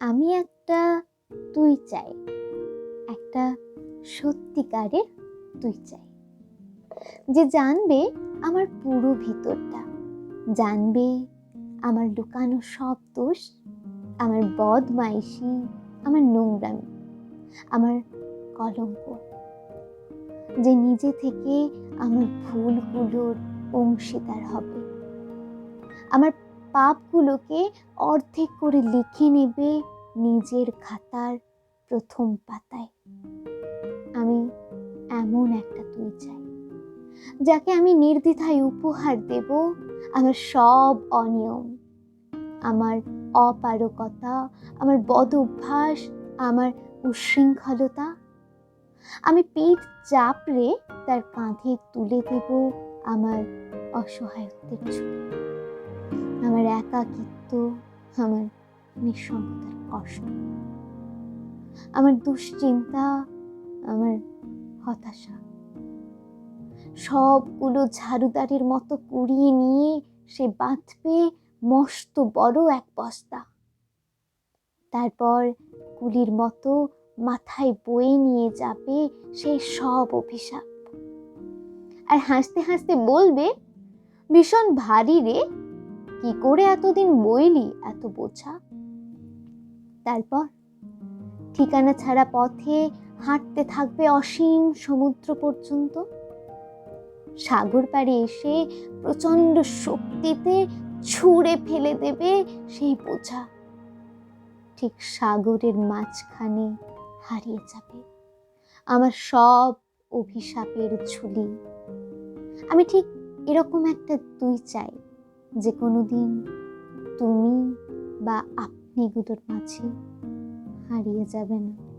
আমি একটা তুই চাই। একটা সত্যিকারের তুই চাই। যে জানবে আমার পুরো ভিতরটা। জানবে আমার লুকানো সব দোষ, আমার বদমাইশি, আমার নোংরামি, আমার কলঙ্ক। যে নিজে থেকে আমার ভুলগুলোর অংশীদার হবে। আমার পাপগুলোকে অর্ধেক করে লিখে নেবে নিজের খাতার প্রথম পাতায়। আমি এমন একটা তুই চাই, যাকে আমি নির্দ্বিধায় উপহার দেব আমার সব অনিয়ম, আমার অপারকতা আমার বদ অভ্যাস আমার উশৃঙ্খলতা। আমি পিঠ চাপড়ে তার কাঁধে তুলে দেব আমার অসহায়ত্বের ঝুঁকি আমার একাকিত্ব, আমার নিঃসঙ্গতার কষ্ট, আমার দুশ্চিন্তা, আমার হতাশা, সবগুলো ঝাড়ুদারির মতো কুড়িয়ে নিয়ে সে বাঁধবে মস্ত বড় এক বস্তা। তারপর কুলির মতো মাথায় বয়ে নিয়ে যাবে সেই সব অভিশাপ। আর হাসতে হাসতে বলবে, ভীষণ ভারী রে কি করে এতদিন বইলি, এত বোঝা? তারপর? ঠিকানা ছাড়া পথে হাঁটতে থাকবে অসীম সমুদ্র পর্যন্ত? সাগর পাড়ে এসে প্রচণ্ড শক্তিতে ছুঁড়ে ফেলে দেবে সেই বোঝা। ঠিক সাগরের মাঝখানে হারিয়ে যাবে আমার সব অভিশাপের ঝুলি। আমি ঠিক এরকম একটা তুই চাই। যে কোনো দিন তুমি বা আপনি গুলোর মাঝে হারিয়ে যাবে না